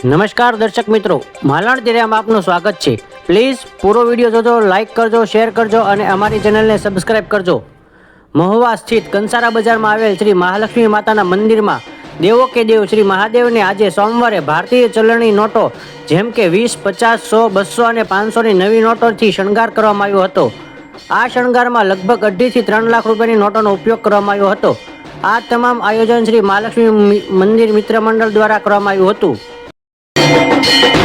નમસ્કાર દર્શક મિત્રો માલણ તેરિયામાં આપનું સ્વાગત છે. પ્લીઝ પૂરો વીડિયો જોજો લાઇક કરજો શેર કરજો અને અમારી ચેનલને સબસ્ક્રાઇબ કરજો. મહુવા સ્થિત કંસારા બજારમાં આવેલ શ્રી મહાલક્ષ્મી માતાના મંદિરમાં દેવો કે દેવ શ્રી મહાદેવને આજે સોમવારે ભારતીય ચલણી નોટો, જેમ કે વીસ, પચાસ, સો બસો અને પાંચસોની નવી નોટોથી શણગાર કરવામાં આવ્યો હતો. આ શણગારમાં લગભગ અઢીથી ત્રણ લાખ રૂપિયાની નોટોનો ઉપયોગ કરવામાં આવ્યો હતો. આ તમામ આયોજન શ્રી મહાલક્ષ્મી મંદિર મિત્ર મંડળ દ્વારા કરવામાં આવ્યું હતું.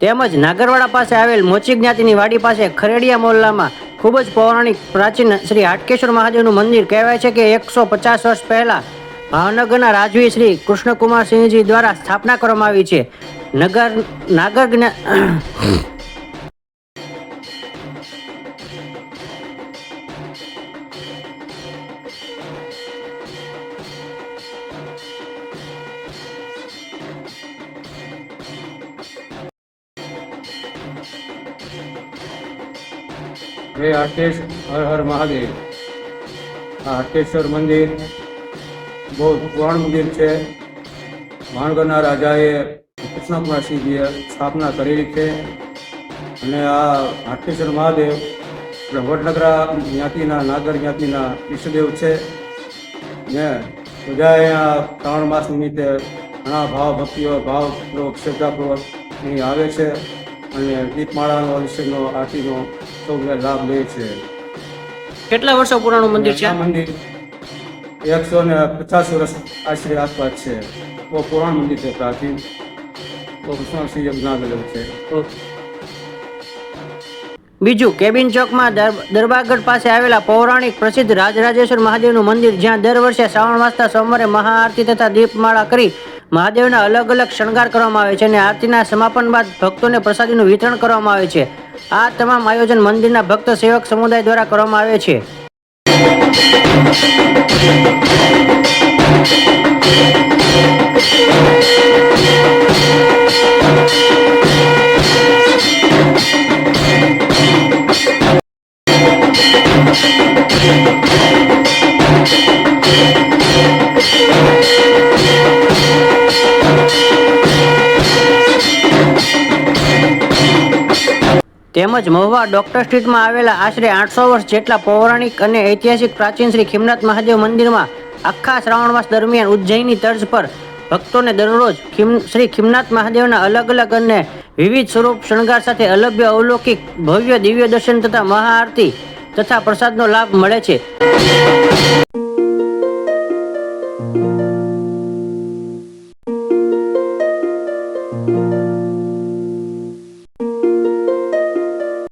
તેમજ નાગરવાડા પાસે આવેલ મોચી જ્ઞાતિની વાડી પાસે ખરેડિયા મોહલ્લામાં ખૂબ જ પૌરાણિક પ્રાચીન શ્રી હાટકેશ્વર મહાદેવનું મંદિર કહેવાય છે કે એકસો પચાસ વર્ષ પહેલાં ભાવનગરના રાજવી શ્રી કૃષ્ણકુમાર સિંહજી દ્વારા સ્થાપના કરવામાં આવી છે. નગર નાગર જય હાટેશ હર હર મહાદેવ. આ હાટેશ્વર મંદિર બહુ પુરાણ મંદિર છે. ભાણગરના રાજાએ કૃષ્ણકુમારસિંહજીએ સ્થાપના કરેલી છે. અને આ હાટેશ્વર મહાદેવ વડનગરા જ્ઞાતિના, નાગર જ્ઞાતિના ઈષ્ટદેવ છે. ને બધા અહીંયા શ્રાવણ માસ નિમિત્તે ઘણા ભાવ ભક્તિઓ ભાવપૂર્વક, શ્રદ્ધાપૂર્વક અહીં આવે છે. અને દીપમાળાનો અભિષેકનો, આરતીનો સૌ લાભ લે છે. કેટલા વર્ષો પુરાણું મંદિર છે? આ મંદિર એકસો ને પચાસ વર્ષ આશરે આસપાસ છે. બહુ પુરાણ મંદિર છે પ્રાચીન. બહુ કૃષ્ણસિંહ બનાવેલું છે. બીજું કેબિન ચોકમાં દર- દરબારગઢ પાસે આવેલા પૌરાણિક પ્રસિદ્ધ રાજરાજેશ્વર મહાદેવનું મંદિર જ્યાં દર વર્ષે શ્રાવણ માસના સોમવારે મહાઆરતી તથા દીપમાળા કરી મહાદેવના અલગ અલગ શણગાર કરવામાં આવે છે અને આરતીના સમાપન બાદ ભક્તોને પ્રસાદીનું વિતરણ કરવામાં આવે છે. આ તમામ આયોજન મંદિરના ભક્ત સેવક સમુદાય દ્વારા કરવામાં આવે છે. તેમજ મહુવા ડોક્ટર સ્ટ્રીટમાં આવેલા આશરે આઠસો વર્ષ જેટલા પૌરાણિક અને ઐતિહાસિક પ્રાચીન શ્રી ખિમનાથ મહાદેવ મંદિરમાં આખા શ્રાવણ માસ દરમિયાન ઉજ્જૈની તર્જ પર ભક્તોને દરરોજ ખિમ, શ્રી ખિમનાથ મહાદેવના અલગ અલગ અને વિવિધ સ્વરૂપ શણગાર સાથે અલભ્ય અવલૌકિક ભવ્ય દિવ્ય દર્શન તથા મહાઆરતી તથા પ્રસાદનો લાભ મળે છે.